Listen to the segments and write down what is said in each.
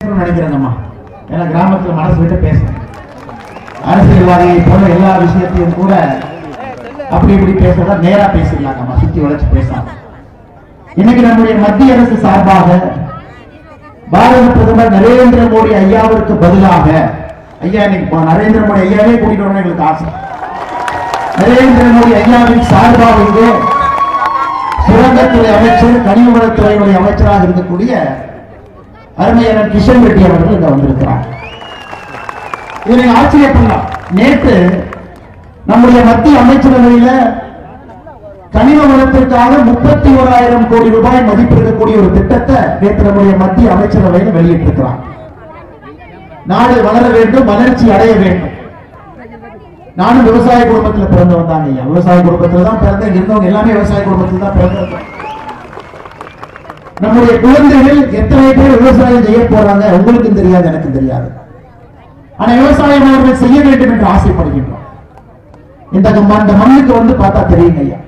பேசணும்னு நினைக்கிறேங்கம்மா. ஏன்னா கிராமத்துல மனசு விட்டு பேசுறேன் அரசியல்வாதியை போல எல்லா விஷயத்தையும் கூட அப்படி இப்படி பேசுறதா நேரா பேசிடலாங்கம்மா. சுத்தி உழைச்சு பேசாம. இன்னைக்கு நம்முடைய மத்திய அரசு சார்பாக பாரத பிரதமர் நரேந்திர மோடி ஐயாவிற்கு பதிலாக ஐயா இன்னைக்கு நரேந்திர மோடி ஐயாவே கூட்டிட்டு வரணும் எங்களுக்கு ஆசை. நரேந்திர மோடி ஐயாவின் சார்பாக இங்கே சுரங்கத்துறை அமைச்சர் கனிமவளத்துறையுடைய அமைச்சராக இருக்கக்கூடிய அருமையான கிஷன் ரெட்டி அவர்கள் இங்க வந்திருக்கிறார். இதை நீங்க ஆச்சரியப்படலாம் நேற்று நம்முடைய மத்திய அமைச்சரவையில கனிம வளத்திற்காக முப்பத்தி ஓராயிரம் கோடி ரூபாய் மதிப்பு இருக்கக்கூடிய ஒரு திட்டத்தை நேற்று நம்முடைய மத்திய அமைச்சரவையில் வெளியிட்டிருக்கிறார். நாடு வளர வேண்டும் வளர்ச்சி அடைய வேண்டும். நானும் விவசாய குடும்பத்தில் பிறந்தவன் தான் ஐயா. விவசாய குடும்பத்தில் தான் பிறந்தேன். இருந்தவங்க எல்லாமே விவசாய குடும்பத்தில் தான் பிறந்திருக்கேன் நம்முடைய குழந்தைகள் எத்தனை பேர் விவசாயம் செய்ய போறாங்க? உங்களுக்கும் தெரியாது எனக்கும் தெரியாது. ஆனா விவசாயம் அவர்கள் செய்ய வேண்டும் என்று ஆசைப்படுகின்றோம். இந்த அந்த இந்த மண்ணுக்கு வந்து பார்த்தா தெரியுங்க ஐயா.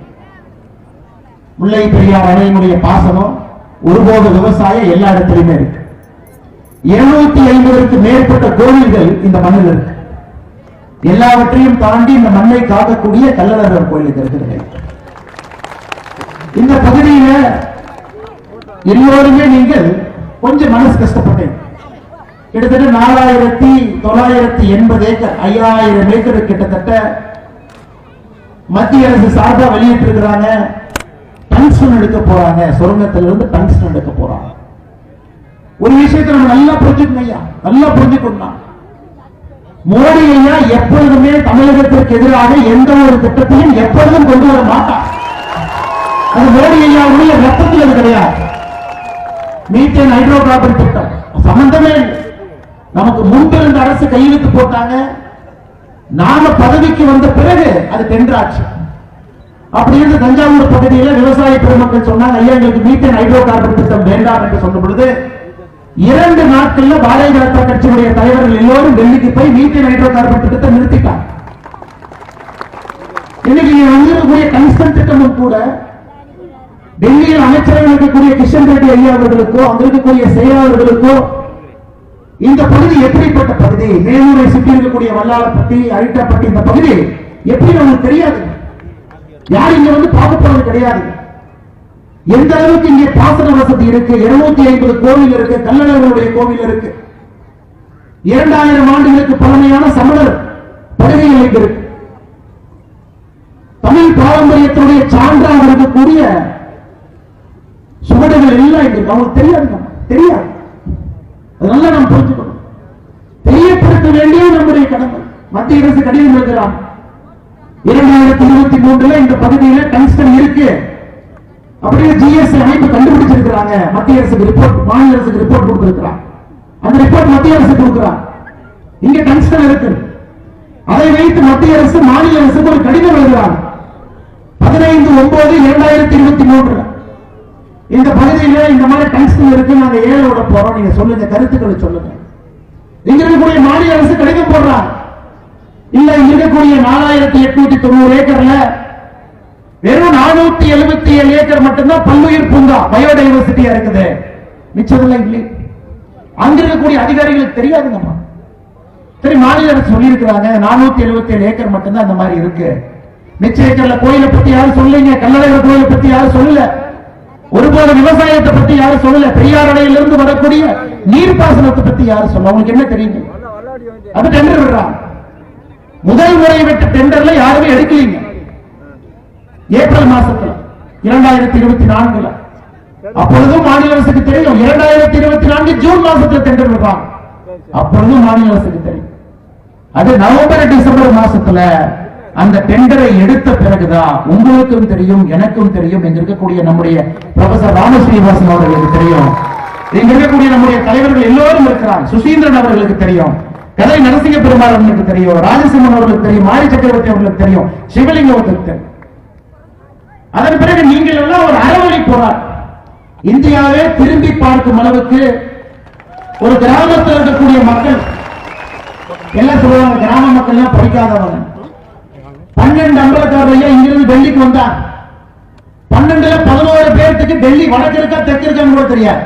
முல்லை பெரியார் அணையினுடைய பாசனம் ஒருபோது விவசாயம் எல்லா இடத்திலுமே இருக்கு. இருநூத்தி ஐம்பதற்கு மேற்பட்ட கோவில்கள் இந்த மண்ணில் இருக்கு. எல்லாவற்றையும் தாண்டி இந்த மண்ணை காக்கக்கூடிய கள்ளழகர் கோயில் இருக்கிறது. இந்த பகுதியில எல்லோருமே நீங்கள் கொஞ்சம் மனசு கஷ்டப்பட்டேன். கிட்டத்தட்ட நாலாயிரத்தி தொள்ளாயிரத்தி எண்பது ஏக்கர் ஐயாயிரம் ஏக்கர் கிட்டத்தட்ட மத்திய அரசு சார்பாக வெளியிட்டு இருக்கிறாங்க டங்ஸ்டன் எடுக்க போறாங்க. சுரங்கத்துல இருந்து டங்ஸ்டன் எடுக்க போறாங்க. ஒரு விஷயத்தை நம்ம நல்லா புரிஞ்சுக்கணும் ஐயா. நல்லா புரிஞ்சுக்கணும் மோடி ஐயா எப்பொழுதுமே தமிழகத்திற்கு எதிராக எந்த ஒரு திட்டத்தையும் எப்பொழுதும் கொண்டு வர மாட்டார். அது மோடி ஐயாவுடைய ரத்தத்தில் அது கிடையாது. மீத்தேன் ஹைட்ரோ கார்பன் திட்டம். சம்பந்தமே நமக்கு முன்பிருந்த அரசு கையெழுத்து போட்டாங்க. நாம பதவிக்கு வந்த பிறகு அது டெண்டர் அப்படி இருந்து தஞ்சாவூர் பகுதியில விவசாய பெருமக்கள் சொன்னாங்க ஐயா எங்களுக்கு மீத்தேன் ஹைட்ரோ கார்பன் திட்டம் வேண்டாம் என்று சொன்ன பொழுது இரண்டு நாட்கள்ல பாரதிய ஜனதா கட்சியினுடைய தலைவர்கள் எல்லோரும் டெல்லிக்கு போய் மீத்தேன் ஹைட்ரோ கார்பன் திட்டத்தை நிறுத்திட்டாங்க. இன்னைக்கு இங்க வந்திருக்கக்கூடிய கன்ஸ்டன் திட்டமும் கூட டெல்லியில் அமைச்சராக இருக்கக்கூடிய கிஷன் ரெட்டி ஐயா அவர்களுக்கோ அங்க இருக்கக்கூடிய செயலாளர்களுக்கோ இந்த பகுதி எப்படிப்பட்ட பகுதி? மேலூரை சுற்றி இருக்கக்கூடிய வல்லாளப்பட்டி அரிட்டாப்பட்டி இந்த பகுதி எப்படி நமக்கு தெரியாது? யார் இங்க வந்து பார்க்க போறது கிடையாது. எந்த அளவுக்கு இங்கே பாசன வசதி இருக்கு? இருநூத்தி ஐம்பது கோவில் இருக்கு கல்லணர்களுடைய கோவில் இருக்கு. இரண்டாயிரம் ஆண்டுகளுக்கு பழமையான சமணர் படுகைகள் இங்க இருக்கு. தமிழ் பாரம்பரியத்தினுடைய சான்றாக இருக்கக்கூடிய சுவடுகள் எல்லாம் இங்க அவங்களுக்கு தெரியாது தெரியாது. அது நாம் புரிஞ்சுக்கணும். தெரியப்படுத்த வேண்டிய நம்முடைய கடமை. மத்திய அரசு கடிதம் எழுதுகிறான் இரண்டாயிரத்தி இருபத்தி மூன்றுல இந்த பகுதியில டங்ஸ்டன் இருக்கு. அப்படியே ஜிஎஸ்டி அமைப்பு கண்டுபிடிச்சிருக்கிறாங்க. மத்திய அரசுக்கு ரிப்போர்ட் மாநில அரசுக்கு ரிப்போர்ட் கொடுத்திருக்கிறாங்க அந்த ரிப்போர்ட் மத்திய அரசு கொடுக்கிறான் இங்க டங்ஸ்டன் இருக்கு. அதை வைத்து மத்திய அரசு மாநில அரசுக்கு ஒரு கடிதம் எழுதுறாங்க பதினைந்து ஒன்பது இரண்டாயிரத்தி இருபத்தி மூன்றுல. இந்த பகுதியில இந்த மாதிரி டங்ஸ்டன் இருக்கு நாங்க ஏழை விட போறோம். நீங்க சொல்லுங்க கருத்துக்களை சொல்லுங்க. இங்க இருக்கக்கூடிய மாநில அரசு கடிதம் போடுறாங்க. இல்ல இருக்கக்கூடிய நாலாயிரத்தி எட்நூத்தி தொண்ணூறு ஏக்கர்ல வெறும் நானூத்தி எழுபத்தி ஏழு ஏக்கர் மட்டும்தான் பல்லுயிர் பூங்கா பயோடைவர்சிட்டியா இருக்குது. மிச்சதெல்லாம் இல்லை அங்க இருக்கக்கூடிய அதிகாரிகளுக்கு தெரியாதுங்கம்மா. சரி மாநில அரசு சொல்லியிருக்கிறாங்க நானூத்தி எழுபத்தி ஏழு ஏக்கர் மட்டும்தான் அந்த மாதிரி இருக்கு. மிச்ச ஏக்கர்ல கோயிலை பத்தி யாரும் சொல்லீங்க கல்லடைகள் கோயிலை பத்தி யாரும் சொல்லல. ஒருபோது விவசாயத்தை பத்தி யாரும் சொல்லல. பெரியார் அணையிலிருந்து வரக்கூடிய நீர்ப்பாசனத்தை பத்தி யாரும் சொல்ல உங்களுக்கு என்ன தெரியுங்க அது டெண்டர் விடுறாங்க முதல் முறை விட்ட டெண்டர்ல யாருமே எடுக்கலீங்க. ஏப்ரல் மாசத்துல இரண்டாயிரத்தி இருபத்தி நான்குல. அப்பொழுதும் மாநில அரசுக்கு தெரியும். இரண்டாயிரத்தி இருபத்தி நான்கு ஜூன் மாசத்துல டெண்டர் விடுறாங்க அப்பொழுதும் மாநில அரசுக்கு தெரியும். அது நவம்பர் டிசம்பர் மாசத்துல அந்த டெண்டரை எடுத்த பிறகுதான் உங்களுக்கும் தெரியும் எனக்கும் தெரியும் என்று இருக்கக்கூடிய நம்முடைய ப்ரொஃபசர் ராமஸ்ரீவாசன் அவர்களுக்கு தெரியும். இங்க இருக்கக்கூடிய நம்முடைய தலைவர்கள் எல்லோரும் இருக்கிறார். சுசீந்திரன் அவர்களுக்கு தெரியும். கதை நரசிங்க பெருமாள் அவர்களுக்கு தெரியும். ராஜசிம்மன் அவர்களுக்கு தெரியும். மாரி சக்கரவர்த்தி அவர்களுக்கு தெரியும். சிவலிங்க அவர்களுக்கு தெரியும். அதன் பிறகு நீங்கள் எல்லாம் ஒரு அறவழி போராட்டம் இந்தியாவே திரும்பி பார்க்கும் அளவுக்கு ஒரு கிராமத்தில் இருக்கக்கூடிய மக்கள் எல்லாம் சொல்லுவாங்க கிராம மக்கள் எல்லாம் படிக்காதவங்க. பன்னெண்டு அம்பலக்காரர் ஐயா இங்கிருந்து டெல்லிக்கு வந்தார். பன்னெண்டுல பதினோரு பேர்த்துக்கு டெல்லி வடக்கு இருக்கா தெற்கு இருக்கான்னு கூட தெரியாது.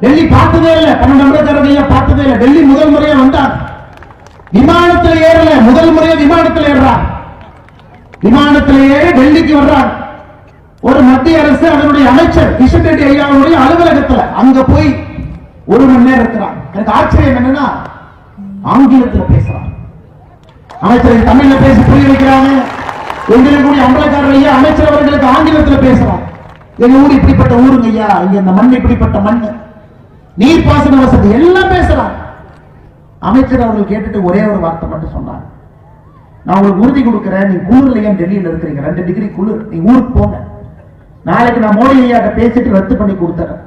டெல்லி பார்த்ததே இல்லை. பன்னெண்டு அம்பேத்கர் ஐயா பார்த்ததே இல்ல. டெல்லி முதல் முறையா வந்தார். விமானத்துல ஏறல. முதல் முறையா விமானத்துல ஏறார் விமானத்தில் ஏறி டெல்லிக்கு வர்றார். ஒரு மத்திய அரசு அதனுடைய அமைச்சர் கிஷன் ரெட்டி ஐயாவுடைய அலுவலகத்துல அங்க போய் ஒரு மணி நேரம் இருக்கிறான் எனக்கு ஆச்சரியம் என்னன்னா ஆங்கிலத்துல பேசுறான் அமைச்சர் தமிழ்ல பேசி புரிய வைக்கிறாங்க. எங்களுக்கு கூடிய அம்பலக்காரர் ஐயா அமைச்சர் அவர்களுக்கு ஆங்கிலத்துல பேசுறோம். எங்க ஊர் இப்படிப்பட்ட ஊருங்க ஐயா. இங்க இந்த மண் இப்படிப்பட்ட மண். நீர்ப்பாசன வசதி எல்லாம் பேசுறாங்க அமைச்சர் அவர்கள் கேட்டுட்டு ஒரே ஒரு வார்த்தை மட்டும் சொன்னாங்க நான் உங்களுக்கு உறுதி கொடுக்குறேன். நீ குளிர்ல ஏன் டெல்லியில் இருக்கிறீங்க? ரெண்டு டிகிரி குளிர். நீ ஊருக்கு போங்க. நாளைக்கு நான் மோடி ஐயாட்ட பேசிட்டு ரத்து பண்ணி கொடுத்துறேன்.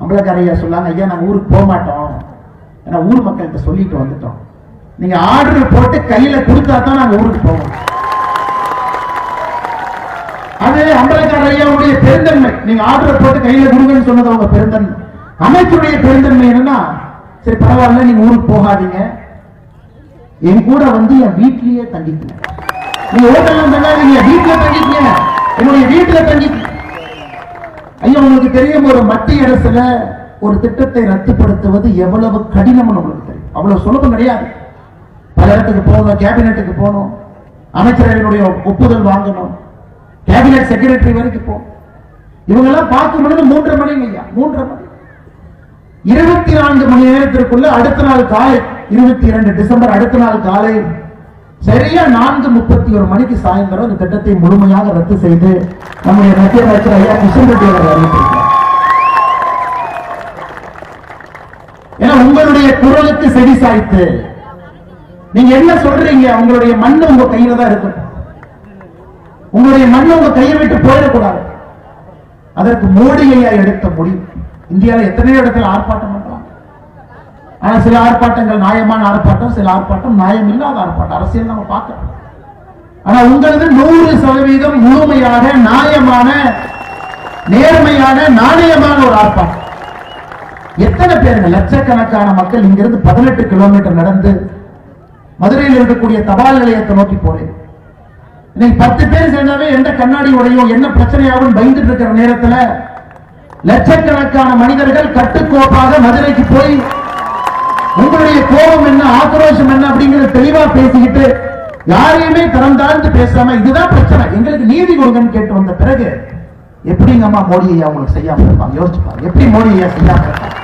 அம்பலக்கார ஐயா சொல்லாங்க ஐயா நான் ஊருக்கு போக மாட்டோம். ஏன்னா ஊர் மக்கள்கிட்ட சொல்லிட்டு வந்துட்டோம். நீங்க ஆர்டர் போட்டு கையில கொடுத்தா தான் நாங்க ஊருக்கு போவோம். அது அம்பலக்கார ஐயாவுடைய பெருந்தன்மை. நீங்க ஆர்டர் போட்டு கையில கொடுங்கன்னு சொன்னது அவங்க பெருந்தன்மை. அமைச்சருடைய பெருந்தன்மை என்னன்னா சரி பரவாயில்ல நீங்க ஊருக்கு போகாதீங்க. என் கூட வந்து என் வீட்லயே தங்கிக்கங்க. நீங்க ஹோட்டல்ல தங்காதீங்க. வீட்டுல தங்கிக்கங்க. என்னுடைய வீட்டுல தங்கிக்கங்க. ஐயா உங்களுக்கு தெரியும் ஒரு மத்திய அரசுல ஒரு திட்டத்தை ரத்துப்படுத்துவது எவ்வளவு கடினம்னு உங்களுக்கு தெரியும். அவ்வளவு சுலபம் கிடையாது. பல இடத்துக்கு போகணும் கேபினெட்டுக்கு போகணும் அமைச்சரவையினுடைய ஒப்புதல் வாங்கணும் கேபினெட் செக்ரட்டரி வரைக்கும் போகணும் இவங்க எல்லாம் பார்க்கும் பொழுது மூன்றரை மணி ஐயா மூன்றரை மணி. இருபத்தி நான்கு மணி நேரத்திற்குள்ள அடுத்த நாள் காலை இருபத்தி இரண்டு டிசம்பர் அடுத்த நாள் காலை சரியா நான்கு முப்பத்தி ஒரு மணிக்கு சாயந்தரம் இந்த திட்டத்தை முழுமையாக ரத்து செய்து நம்முடைய மத்திய அமைச்சர் ஐயா கிஷன் ரெட்டி அவர்கள் அறிவித்திருக்கிறார். ஏன்னா உங்களுடைய குரலுக்கு செடி சாய்த்து நீங்க என்ன சொல்றீங்க? உங்களுடைய மண் உங்க கையில தான் இருக்கும். உங்களுடைய மண் உங்க கையை விட்டு போயிடக்கூடாது. அதற்கு மோடியையா எடுத்த முடிவு. இந்தியாவில் எத்தனையோ இடத்துல ஆர்ப்பாட்டம் பண்றாங்க ஆனா சில ஆர்ப்பாட்டங்கள் நியாயமான ஆர்ப்பாட்டம் சில ஆர்ப்பாட்டம் நியாயம் இல்லாத ஆர்ப்பாட்டம். அரசியல் நம்ம பார்க்கிறோம் ஆனா உங்களது நூறு சதவீதம் முழுமையாக நியாயமான நேர்மையான நாணயமான ஒரு ஆர்ப்பாட்டம். எத்தனை பேருங்க? லட்சக்கணக்கான மக்கள் இங்கிருந்து பதினெட்டு கிலோமீட்டர் நடந்து மதுரையில் இருக்கக்கூடிய தபால் நிலையத்தை நோக்கி போறேன் இன்னைக்கு பத்து பேர் சேர்ந்தாவே எந்த கண்ணாடி உடையும் என்ன பிரச்சனையாகவும் பயந்துட்டு இருக்கிற நேரத்துல லட்சக்கணக்கான மனிதர்கள் கட்டுக்கோப்பாக மதுரைக்கு போய் உங்களுடைய கோபம் என்ன ஆக்ரோஷம் என்ன அப்படிங்கறது தெளிவா பேசிக்கிட்டு யாரையுமே தரம் தாழ்ந்து பேசாம இதுதான் பிரச்சனை எங்களுக்கு நீதி கொடுங்கன்னு கேட்டு வந்த பிறகு எப்படிங்க அம்மா மோடி ஐயா உங்களுக்கு செய்யாம இருப்பாங்க? யோசிச்சுப்பாங்க எப்படி மோடி ஐயா செய்யாம இருப்பாங்க?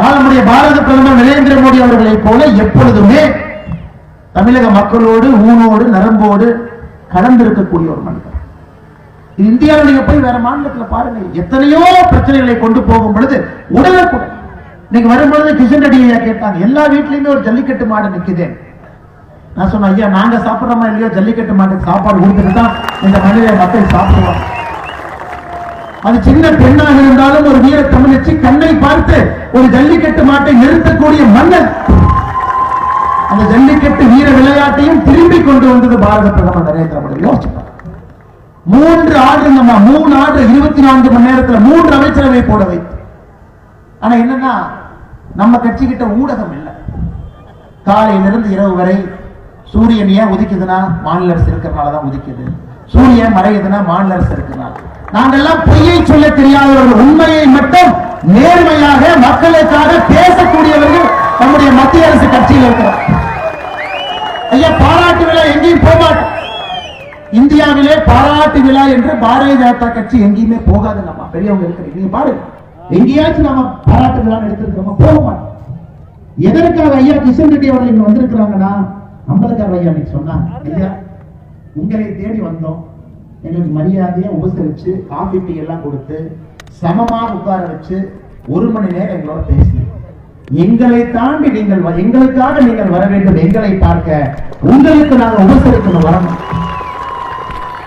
ஆனால் நம்முடைய பாரத பிரதமர் நரேந்திர மோடி அவர்களை போல எப்பொழுதுமே தமிழக மக்களோடு ஊனோடு நரம்போடு கடந்திருக்கக்கூடிய ஒரு மனிதர். இது இந்தியாவில் நீங்க போய் வேற மாநிலத்துல பாருங்க எத்தனையோ பிரச்சனைகளை கொண்டு போகும் பொழுது உடனுக்குடன் நீங்க வரும்பொழுது கிஷன் ரெட்டி ஐயா கேட்டாங்க எல்லா வீட்லயுமே ஒரு ஜல்லிக்கட்டு மாடு நிக்குது. நான் சொன்னேன் ஐயா நாங்க சாப்பிடுறோமா இல்லையோ? ஜல்லிக்கட்டு மாட்டுக்கு சாப்பாடு கொடுத்துட்டு தான் இந்த மனித மக்கள் சாப்பிடுவாங்க அது சின்ன பெண்ணாக இருந்தாலும் ஒரு வீர தமிழச்சி கண்ணை பார்த்து ஒரு ஜல்லிக்கட்டு மாட்டை நிறுத்தக்கூடிய மன்னன். அந்த ஜல்லிக்கட்டு வீர விளையாட்டையும் திரும்பி கொண்டு வந்தது பாரத பிரதமர் நரேந்திர மோடி. யோசிச்சு மூன்று ஆர்டர் நம்ம மூணு ஆர்டர் இருபத்தி நான்கு மணி நேரத்துல மூன்று அமைச்சரவை போட வைத்து. ஆனா என்னன்னா நம்ம கட்சி கிட்ட ஊடகம் இல்லை. காலையிலிருந்து இரவு வரை சூரியன் ஏன் உதிக்குதுன்னா மாநில அரசு இருக்கிறனால தான் உதிக்குது. சூரியன் மறையுதுன்னா மாநில அரசு இருக்கிறனால. நாங்கெல்லாம் பொய்யை சொல்ல தெரியாதவர்கள். உண்மையை மட்டும் நேர்மையாக மக்களுக்காக பேசக்கூடியவர்கள் நம்முடைய மத்திய அரசு கட்சியில் இருக்கிறார். ஐயா பாராட்டு விழா எங்கேயும் போக மாட்டோம். இந்தியாவிலே பாராட்டு விழா என்று பாரதிய ஜனதா கட்சி எங்கேயுமே போகாது நம்ம. பெரியவங்க இருக்கிறீங்க. நீங்க பாருங்க. எங்கேயாச்சும் நம்ம பாராட்டு விழா எடுத்திருக்கோமா போக மாட்டோம். எதற்காக ஐயா கிஷன் ரெட்டி அவர்கள் இங்க வந்திருக்கிறாங்கன்னா அம்பலக்கார ஐயா இன்னைக்கு சொன்னாங்க ஐயா உங்களை தேடி வந்தோம். எங்களுக்கு மரியாதையை உபசரித்து காஃபி டீ எல்லாம் கொடுத்து சமமா உட்கார வச்சு ஒரு மணி நேரம் எங்களோட பேசினீங்க எங்களை தாண்டி நீங்கள் வ- எங்களுக்காக நீங்கள் வர வேண்டும் எங்களை பார்க்க. உங்களுக்கு நாங்கள் உபசரிக்கணும் வரணும்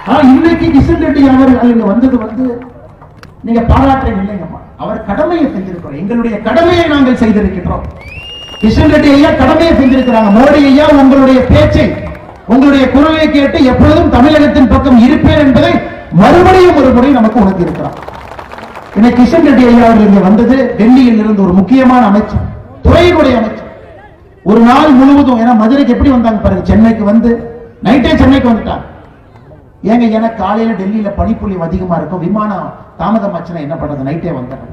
ஆனா இன்னைக்கு கிஷன் ரெட்டி அவர்கள் இங்க வந்தது வந்து நீங்க பாராட்டுறீங்க இல்லைங்கம்மா. அவர் கடமையை செஞ்சிருக்கிறோம் எங்களுடைய கடமையை நாங்கள் செய்திருக்கிறோம் கிஷன் ரெட்டி ஐயா கடமையை செஞ்சிருக்கிறாங்க. மோடி ஐயா உங்களுடைய பேச்சை உங்களுடைய குரலை கேட்டு எப்பொழுதும் தமிழகத்தின் பக்கம் இருப்பேன் என்பதை மறுபடியும் ஒரு முறை நமக்கு உணர்த்தியிருக்கிறார். இன்னைக்கு கிஷன் ரெட்டி ஐயா அவர்கள் இங்க வந்தது. டெல்லியில் இருந்து ஒரு முக்கியமான அமைச்சர் துறையினுடைய அமைச்சர். ஒரு நாள் முழுவதும் ஏன்னா மதுரைக்கு எப்படி வந்தாங்க பாருங்க சென்னைக்கு வந்து நைட்டே சென்னைக்கு வந்துட்டாங்க. ஏங்க ஏன்னா காலையில டெல்லியில பனிப்பொழிவு அதிகமா இருக்கும். விமானம் தாமதமாச்சுன்னா என்ன பண்றது? நைட்டே வந்துடுறேன்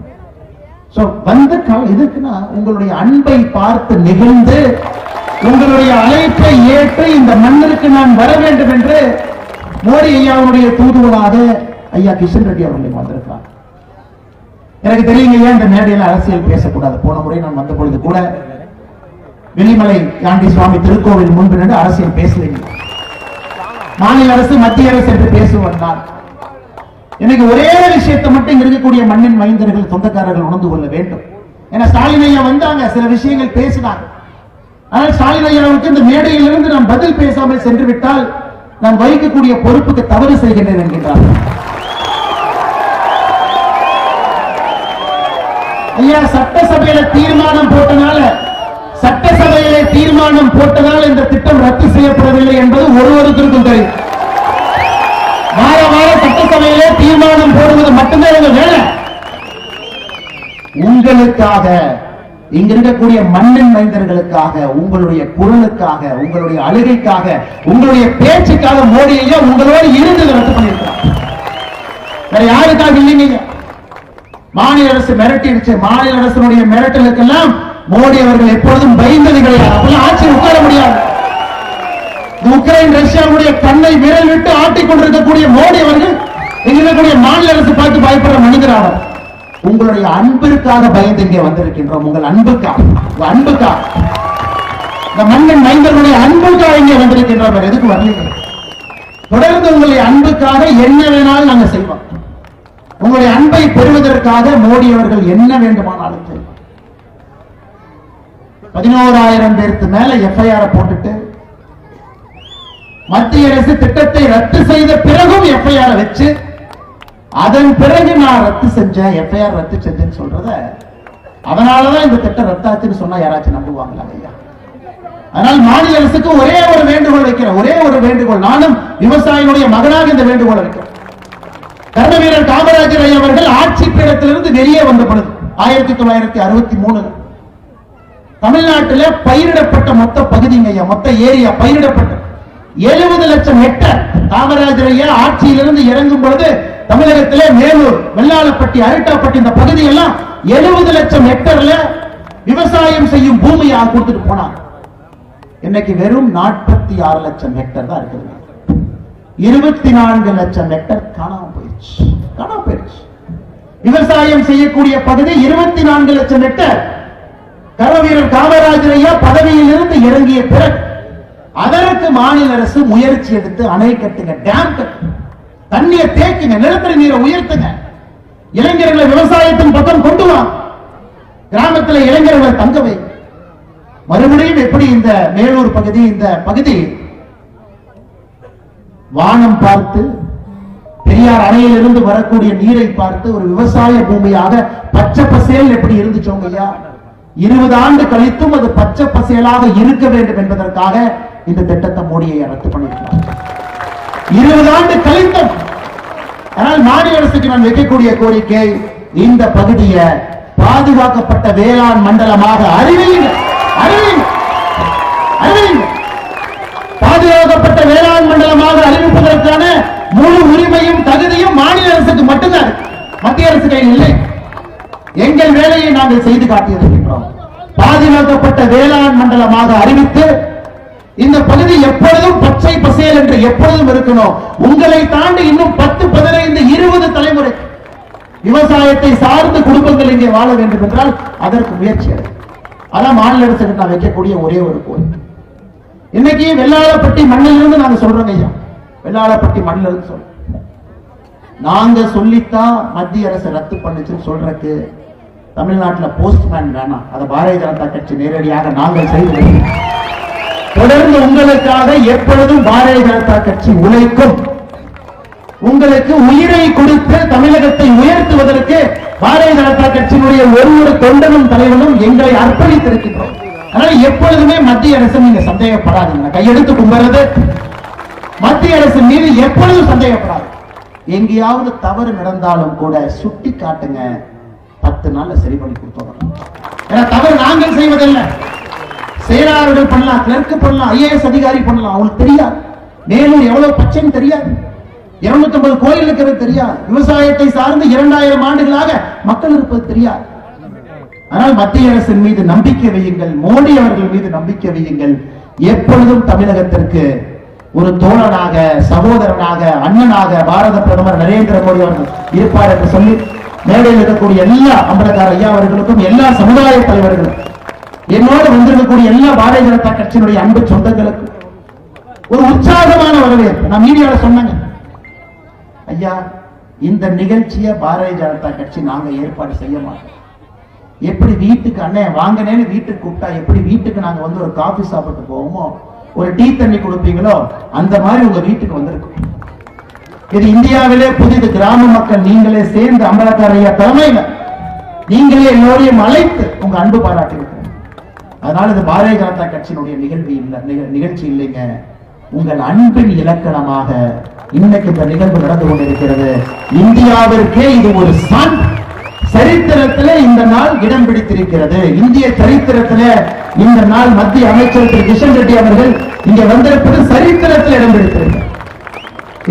சோ வந்த எதுக்குன்னா உங்களுடைய அன்பை பார்த்து நெகிழ்ந்து உங்களுடைய அழைப்பை ஏற்று இந்த மண்ணிற்கு நான் வர வேண்டும் என்று மோடி ஐயாவுடைய தூதுவனாக ஐயா கிஷன் ரெட்டி அவர்கள் வந்திருக்கிறார். எனக்கு தெரியுங்க ஏன் இந்த மேடையில் அரசியல் பேசக்கூடாது? போன முறை நான் வந்த பொழுது கூட வெளிமலை யாண்டி சுவாமி திருக்கோவில் முன்பு நின்று அரசியல் பேசலைங்க. மாநில அரசு மத்திய அரசு என்று பேசுவார் நான் எனக்கு ஒரே விஷயத்தை மட்டும் இங்க இருக்கக்கூடிய மண்ணின் மைந்தர்கள் சொந்தக்காரர்கள் உணர்ந்து கொள்ள வேண்டும். ஏன்னா ஸ்டாலின் ஐயா வந்தாங்க சில விஷயங்கள் பேசினாங்க ஆனால் ஸ்டாலின் ஐயாவுக்கு இந்த மேடையிலிருந்து நாம் பதில் பேசாமல் சென்று விட்டால் நான் வகிக்கக்கூடிய பொறுப்புக்கு தவறு செய்கின்றேன் என்கின்றார். ஐயா சட்டசபையில தீர்மானம் போட்டனால சட்டசபையில தீர்மானம் போட்டதால் இந்த திட்டம் ரத்து செய்யப்படவில்லை என்பது ஒருவருக்கும் தெரியும். வார வாரம் சட்டசபையிலே தீர்மானம் போடுவது மட்டும்தான் எங்க வேலை. உங்களுக்காக இங்க இருக்கக்கூடிய மண்ணின் மைந்தர்களுக்காக உங்களுடைய குரலுக்காக உங்களுடைய அழுகைக்காக உங்களுடைய பேச்சுக்காக மோடி உங்களோடு இருந்து ரத்து பண்ணியிருக்கிறார். வேற யாருக்காக இல்லைங்க மாநில அரசு மிரட்டிடுச்சு. மாநில அரசனுடைய மிரட்டலுக்கெல்லாம் மோடி அவர்கள் எப்பொழுதும் பயந்தது கிடையாது. அப்பெல்லாம் ஆட்சி உட்கார முடியாது. உக்ரைன் ரஷ்யாவுடைய கண்ணை விரல் விட்டு ஆட்டிக் கொண்டிருக்கக்கூடிய மோடி அவர்கள் இங்க இருக்கக்கூடிய மாநில அரசு பார்த்து பயப்படுற மனிதராவர். உங்களுடைய அன்பிற்காக பயந்து இங்கே வந்திருக்கின்றோம். உங்கள் அன்புக்காக உங்க அன்புக்காக. இந்த மன்னன் மைந்தர்களுடைய அன்புக்காக இங்கே வந்திருக்கின்றோம். எதுக்கு வரலீங்க தொடர்ந்து உங்களுடைய அன்புக்காக என்ன வேணாலும் நாங்க செய்வோம். உங்களுடைய அன்பை பெறுவதற்காக மோடி அவர்கள் என்ன வேண்டுமானாலும் செய்வோம் பதினோராயிரம் பேருக்கு மேல எஃப்ஐஆர் போட்டுட்டு மத்திய அரசு திட்டத்தை ரத்து செய்த பிறகும் எஃப்ஐஆர் வச்சு அதன் பிறகு நான் ரத்து செஞ்சேன் எஃப்ஐஆர் ரத்து செஞ்சேன்னு சொல்றத அதனாலதான் இந்த திட்டம் ரத்தாச்சுன்னு சொன்னா யாராச்சும் நம்புவாங்களா ஐயா அதனால் மாநில அரசுக்கு ஒரே ஒரு வேண்டுகோள் வைக்கிறேன் ஒரே ஒரு வேண்டுகோள். நானும் விவசாயினுடைய மகனாக இந்த வேண்டுகோள் வைக்கிறேன். கர்ம வீரர் காமராஜர் ஐயா அவர்கள் ஆட்சி பீடத்திலிருந்து வெளியே வந்த பொழுது ஆயிரத்தி தொள்ளாயிரத்தி அறுபத்தி மூணு தமிழ்நாட்டில் பயிரிடப்பட்ட மொத்த பகுதிங்க ஐயா மொத்த ஏரியா பயிரிடப்பட்ட எழுபது லட்சம் ஹெக்டர் காமராஜர் ஐயா ஆட்சியிலிருந்து இறங்கும் பொழுது தமிழகத்திலே மேலூர் வெள்ளாளப்பட்டி அரட்டாப்பட்டி இந்த பகுதி எல்லாம் எழுபது லட்சம் ஹெக்டர்ல விவசாயம் செய்யும் பூமியா கொடுத்துட்டு போனாங்க. இன்னைக்கு வெறும் நாற்பத்தி ஆறு லட்சம் ஹெக்டர் தான் இருக்குது. இருபத்தி நான்கு லட்சம் ஹெக்டர் காணாம போயிடுச்சு காணாம போயிடுச்சு விவசாயம் செய்யக்கூடிய பகுதி இருபத்தி நான்கு லட்சம் ஹெக்டர். கரவீரர் காமராஜர் ஐயா பதவியில் இருந்து இறங்கிய பிறகு அதற்கு மாநில அரசு முயற்சி எடுத்து அணை கட்டுங்க டேம் கட்டுங்க. தண்ணியை தேக்குங்க நிலத்தடி நீரை உயர்த்துங்க. இளைஞர்களை விவசாயத்தின் பக்கம் கொண்டு வா. கிராமத்தில் இளைஞர்களை தங்க வை. மறுபடியும் எப்படி இந்த மேலூர் பகுதி இந்த பகுதி? வானம் பார்த்து பெரியார் அணையிலிருந்து வரக்கூடிய நீரை பார்த்து ஒரு விவசாய பூமியாக பச்சை பசேல் எப்படி இருந்துச்சோங்க ஐயா? இருபது ஆண்டு கழித்தும் அது பச்சை பசேலாக இருக்க வேண்டும் என்பதற்காக இந்த திட்டத்தை மோடியை ரத்து பண்ணியிருக்கிறார். இருபது ஆண்டு கழித்தும் ஆனால் மாநில அரசுக்கு நான் வைக்கக்கூடிய கோரிக்கை இந்த பகுதியை பாதுகாக்கப்பட்ட வேளாண் மண்டலமாக அறிவியுங்க அறிவியுங்க அறிவியுங்க பாதுகாக்கப்பட்ட வேளாண் மண்டலமாக அறிவிப்பதற்கான முழு உரிமையும் தகுதியும் மாநில அரசுக்கு மட்டும்தான். மத்திய அரசு கையில் இல்லை. எங்கள் வேலையை நாங்கள் செய்து காட்டியிருக்கின்றோம். பாதுகாக்கப்பட்ட வேளாண் மண்டலமாக அறிவித்து இந்த பகுதி எப்பொழுதும் பச்சை பசேல் என்று எப்பொழுதும் இருக்கணும். உங்களை தாண்டி இன்னும் பத்து பதினைந்து இருபது தலைமுறை விவசாயத்தை சார்ந்த குடும்பங்கள் இங்கே வாழ வேண்டும் என்றால் அதற்கு முயற்சி அதான் மாநில அரசுக்கு நான் வைக்கக்கூடிய ஒரே ஒரு கோரிக்கை. இன்னைக்கு வெள்ளாளப்பட்டி மண்ணிலிருந்து நாங்க சொல்றோங்க ஐயா. வெள்ளாளப்பட்டி மண்ணிலிருந்து சொல்றோம். நாங்க சொல்லித்தான் மத்திய அரசு ரத்து பண்ணுச்சுன்னு சொல்றதுக்கு தமிழ்நாட்டுல போஸ்ட்மேன் வேணாம். அதை பாரதிய ஜனதா கட்சி நேரடியாக நாங்கள் செய்து தொடர்ந்து உங்களுக்காக எப்பொழுதும் பாரதிய ஜனதா கட்சி உழைக்கும். உங்களுக்கு உயிரை கொடுத்து தமிழகத்தை உயர்த்துவதற்கு பாரதிய ஜனதா கட்சியினுடைய ஒரு ஒரு தொண்டனும் தலைவனும் எங்களை அர்ப்பணித்திருக்கிறோம் அதனால எப்பொழுதுமே மத்திய அரசு நீங்க சந்தேகப்படாதீங்க. கையெடுத்து கும்புறது. மத்திய அரசு மீது எப்பொழுதும் சந்தேகப்படாது எங்கேயாவது தவறு நடந்தாலும் கூட சுட்டி காட்டுங்க பத்து நாள்ல சரி பண்ணி கொடுத்தோம் ஏன்னா தவறு நாங்கள் செய்வதில்லை. செயலாளர்கள் பண்ணலாம் கிளர்க்கு பண்ணலாம் ஐஏஎஸ் அதிகாரி பண்ணலாம். அவங்களுக்கு தெரியாது. மேலும் எவ்வளவு பச்சைன்னு தெரியாது. 250 கோயில் இருக்கிறது தெரியாது. விவசாயத்தை சார்ந்து இரண்டாயிரம் ஆண்டுகளாக மக்கள் இருப்பது தெரியாது. ஆனால் மத்திய அரசின் மீது நம்பிக்கை வையுங்கள். மோடி அவர்கள் மீது நம்பிக்கை வையுங்கள். எப்பொழுதும் தமிழகத்திற்கு ஒரு தோழனாக சகோதரனாக அண்ணனாக பாரத பிரதமர் நரேந்திர மோடி அவர்கள் இருப்பார் என்று சொல்லி மேடையில் இருக்கக்கூடிய எல்லா அம்பலக்கார ஐயா அவர்களுக்கும் எல்லா சமுதாய தலைவர்களும் என்னோடு வந்திருக்கக்கூடிய எல்லா பாரதிய ஜனதா கட்சியினுடைய அன்பு சொந்தங்களுக்கு ஒரு உற்சாகமான வரவேற்பு. நான் மீடியால சொன்னேங்க. ஐயா இந்த நிகழ்ச்சியை பாரதிய ஜனதா கட்சி நாங்க ஏற்பாடு செய்ய மாட்டோம். எப்படி வீட்டுக்கு அண்ணன் வாங்கினேன்னு வீட்டுக்கு கூப்பிட்டா எப்படி வீட்டுக்கு நாங்க வந்து ஒரு காஃபி சாப்பிட்டு போவோமோ ஒரு டீ தண்ணி கொடுப்பீங்களோ அந்த மாதிரி உங்க வீட்டுக்கு வந்திருக்கும். இது இந்தியாவிலே புதிது கிராம மக்கள் நீங்களே சேர்ந்து அம்பலக்காரையா தலைமையில நீங்களே எல்லோரையும் அழைத்து உங்க அன்பு பாராட்டி இருக்கிறீங்க. அதனால இது பாரதிய ஜனதா கட்சியினுடைய நிகழ்வு இல்லை நிகழ்ச்சி இல்லைங்க. உங்கள் அன்பின் இலக்கணமாக இன்னைக்கு இந்த நிகழ்வு நடந்து கொண்டிருக்கிறது. இந்தியாவிற்கே இது ஒரு சான்று சரித்திரத்திலே இந்த நாள் இடம் பிடித்திருக்கிறது. இந்திய சரித்திரத்திலே இந்த நாள் மத்திய அமைச்சர் திரு கிஷன் ரெட்டி அவர்கள் இங்க வந்திருப்பது சரித்திரத்தில் இடம் பிடித்திருக்கிறது.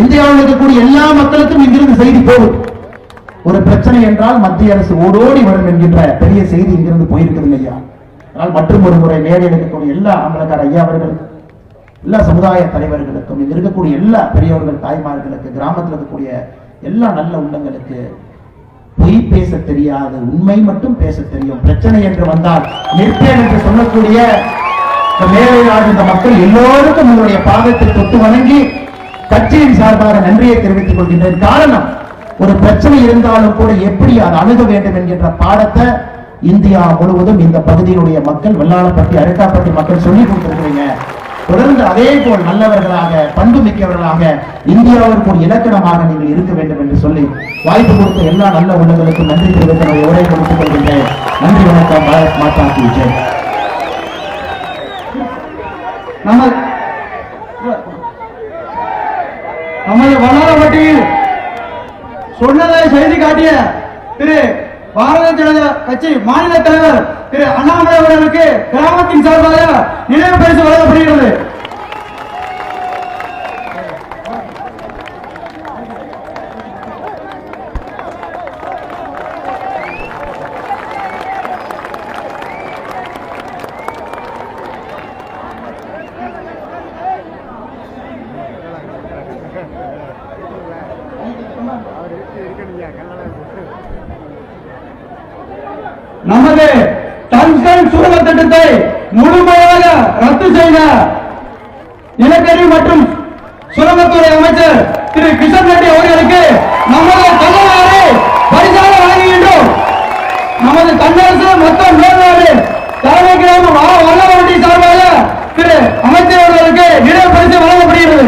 இந்தியாவில் இருக்கக்கூடிய எல்லா மக்களுக்கும் இங்கிருந்து செய்தி போகும். ஒரு பிரச்சனை என்றால் மத்திய அரசு ஓடோடி வரும் என்கின்ற பெரிய செய்தி இங்கிருந்து போயிருக்குதுங்க ஐயா அதனால் மற்றும் ஒரு முறை மேடையில் இருக்கக்கூடிய எல்லா அம்பலக்கார ஐயா அவர்களுக்கும் எல்லா சமுதாய தலைவர்களுக்கும் இங்கே இருக்கக்கூடிய எல்லா பெரியவர்கள் தாய்மார்களுக்கு கிராமத்தில் இருக்கக்கூடிய எல்லா நல்ல உள்ளங்களுக்கு பொய் பேச தெரியாது உண்மை மட்டும் பேச தெரியும். பிரச்சனை என்று வந்தால் நிற்பேன் என்று சொல்லக்கூடிய இந்த இந்த மக்கள் எல்லோருக்கும் உங்களுடைய பாதத்தை தொட்டு வணங்கி கட்சியின் சார்பாக நன்றியை தெரிவித்துக் கொள்கின்றேன். காரணம் ஒரு பிரச்சனை இருந்தாலும் கூட எப்படி அதை அணுக வேண்டும் என்கின்ற பாடத்தை இந்தியா முழுவதும் இந்த பகுதியினுடைய மக்கள் வெள்ளாளப்பட்டி அரட்டாப்பட்டி மக்கள் சொல்லி கொடுத்திருக்கிறீங்க. தொடர்ந்து அதே போல் நல்லவர்களாக பண்பு மிக்கவர்களாக இந்தியாவிற்கு ஒரு இலக்கணமாக நீங்கள் இருக்க வேண்டும் என்று சொல்லி வாய்ப்பு கொடுத்த எல்லா நல்ல உள்ளங்களுக்கும் நன்றி தெரிவித்து என்னுடைய உரை கொடுத்துக் கொள்கின்றேன். நன்றி வணக்கம். பாரத் மாதா கி நம்ம நமது சொன்னதை செய்தி காட்டிய திரு பாரதிய ஜனதா கட்சி மாநில தலைவர் திரு அண்ணாமலை அவர்களுக்கு கிராமத்தின் சார்பாக நினைவு பரிசு வழங்கப்படுகிறது. சூழல திட்டத்தை முழுமையாக ரத்து செய்த நிலக்கரி மற்றும் சுரங்கத்துறை அமைச்சர் திரு கிஷன் ரெட்டி அவர்களுக்கு நமது தமிழ்நாடு பரிசாக வழங்குகின்றோம். நமது தமிழரசு மொத்தம் மேல்நாடு தலைமை கிராமம் வல்லவரட்டி சார்பாக திரு அமைச்சர் அவர்களுக்கு நினைவு பரிசு வழங்கப்படுகிறது.